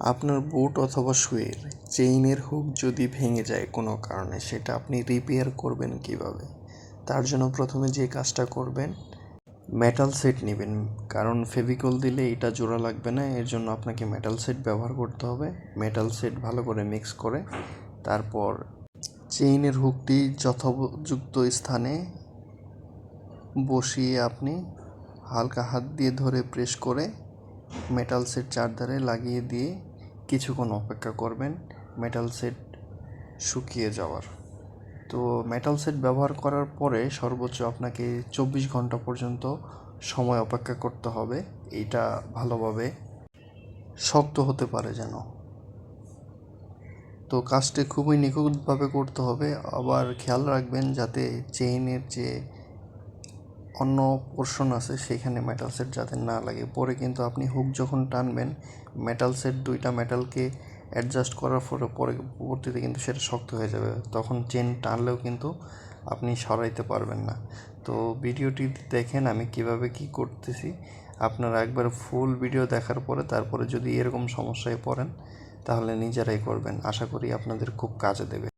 আপনার বুট অথবা শুয়ের, চেইনের হুক যদি ভেঙে যায় কোনো কারণে, সেটা আপনি রিপেয়ার করবেন কীভাবে? তার জন্য প্রথমে যে কাজটা করবেন মেটাল সেট নেবেন। কারণ ফেভিকল দিলে এটা জোড়া লাগবে না, এর জন্য আপনাকে মেটাল সেট ব্যবহার করতে হবে। মেটাল সেট ভালো করে মিক্স করে, তারপর চেইনের হুকটি যথোপযুক্ত স্থানে বসিয়ে আপনি হালকা হাত দিয়ে ধরে প্রেস করে মেটাল সেট চারধারে লাগিয়ে দিয়ে কিছুক্ষণ অপেক্ষা করবেন মেটাল সেট শুকিয়ে যাওয়ার। তো মেটাল সেট ব্যবহার করার পরে সর্বোচ্চ আপনাকে চব্বিশ ঘণ্টা পর্যন্ত সময় অপেক্ষা করতে হবে। এটা ভালোভাবে শক্ত হতে পারে যেন। তো কাজটি খুবই নিখুঁতভাবে করতে হবে। আবার খেয়াল রাখবেন যাতে চেইনের যে অন্য পোর্শন আছে, সেখানে মেটাল সেট যাতে না লাগে। পরে কিন্তু আপনি হুক যখন টানবেন মেটাল সেট দুইটা মেটালকে অ্যাডজাস্ট করার পরে পরে পরবর্তীতে কিন্তু সেটা শক্ত হয়ে যাবে। তখন চেন টানলেও কিন্তু আপনি সরাইতে পারবেন না। তো ভিডিওটি দেখেন আমি কীভাবে কি করতেছি। আপনারা একবার ফুল ভিডিও দেখার পরে তারপরে যদি এরকম সমস্যায় পড়েন, তাহলে নিজেরাই করবেন। আশা করি আপনাদের খুব কাজে দেবে।